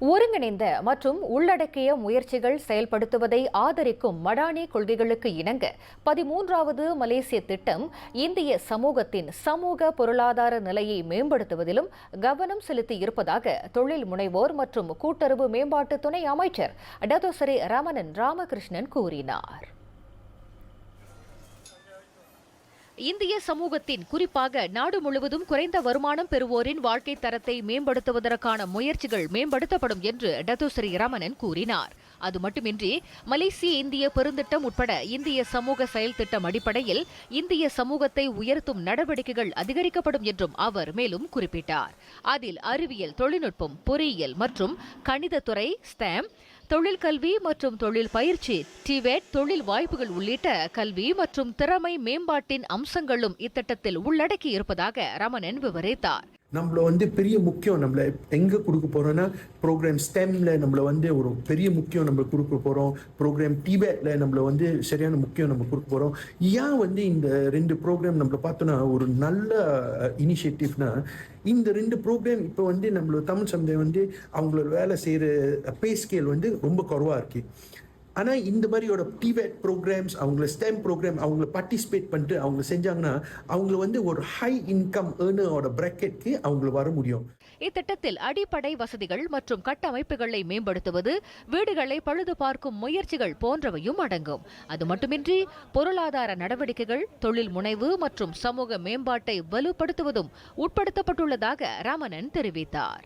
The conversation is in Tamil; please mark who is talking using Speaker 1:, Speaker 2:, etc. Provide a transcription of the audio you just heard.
Speaker 1: ஒருங்கிணைந்த மற்றும் உள்ளடக்கிய முயற்சிகள் செயல்படுத்துவதை ஆதரிக்கும் மடானி கொள்கைகளுக்கு இணங்க பதிமூன்றாவது மலேசிய திட்டம் இந்திய சமூகத்தின் சமூக பொருளாதார நிலையை மேம்படுத்துவதிலும் கவனம் செலுத்தி இருப்பதாக தொழில் முனைவோர் மற்றும் கூட்டுறவு மேம்பாட்டு துணை அமைச்சர் டதோசரி ரமணன் ராமகிருஷ்ணன் கூறினார். இந்திய சமூகத்தின் குறிப்பாக நாடு முழுவதும் குறைந்த வருமானம் பெறுவோரின் வாழ்க்கை தரத்தை மேம்படுத்துவதற்கான முயற்சிகள் மேம்படுத்தப்படும் என்று டத்துஸ்ரீ ரமணன் கூறினார். அது மட்டுமின்றி மலேசிய இந்திய பெருந்திட்டம் உட்பட இந்திய சமூக செயல் திட்டம் அடிப்படையில் இந்திய சமூகத்தை உயர்த்தும் நடவடிக்கைகள் அதிகரிக்கப்படும் என்றும் அவர் மேலும் குறிப்பிட்டார். அதில் அறிவியல் தொழில்நுட்பம் பொறியியல் மற்றும் கணிதத்துறை ஸ்டாம் தொழில் கல்வி மற்றும் தொழில் பயிற்சி டிவேட் தொழில் வாய்ப்புகள் உள்ளிட்ட கல்வி மற்றும் திறமை மேம்பாட்டின் அம்சங்களும் இத்திட்டத்தில் உள்ளடக்கி இருப்பதாக ரமணன் விவரித்தார்
Speaker 2: நம்மள வந்து பெரிய முக்கியம் நம்மள எங்க கொடுக்க போறோம்னா ப்ரோக்ராம் ஸ்டெம்ல நம்மள வந்து ஒரு பெரிய முக்கியம் நம்ம கொடுக்க போறோம். ப்ரோக்ராம் டிபேட்ல நம்மள வந்து சரியான முக்கியம் நம்ம கொடுக்க போறோம். ஏன் வந்து இந்த ரெண்டு ப்ரோக்ராம் நம்மள பார்த்தோம்னா ஒரு நல்ல இனிஷியேட்டிவ்னா இந்த ரெண்டு ப்ரோக்ராம் இப்போ வந்து நம்மளோட தமிழ் சமுதாயம் வந்து அவங்களோட வேலை செய்யற பே ஸ்கேல் வந்து ரொம்ப குறவா இருக்கு. ஆனால் இந்த மாதிரியோட டிவேட் ப்ரோக்ராம்ஸ் அவங்கள ஸ்டெம் ப்ரோக்ராம் அவங்கள பார்ட்டிசிபேட் பண்ணிட்டு அவங்க செஞ்சாங்கன்னா அவங்கள வந்து ஒரு ஹை இன்கம் ஏர்னரோட பிராக்கெட்க்கு அவங்கள வர முடியும்.
Speaker 1: இத்திட்டத்தில் அடிப்படை வசதிகள் மற்றும் கட்டமைப்புகளை மேம்படுத்துவது வீடுகளை பழுது பார்க்கும் முயற்சிகள் போன்றவையும் அடங்கும். அது மட்டுமின்றி பொருளாதார நடவடிக்கைகள் தொழில் முனைவு மற்றும் சமூக மேம்பாட்டை வலுப்படுத்துவதும் உட்படுத்தப்பட்டுள்ளதாக ரமணன் தெரிவித்தார்.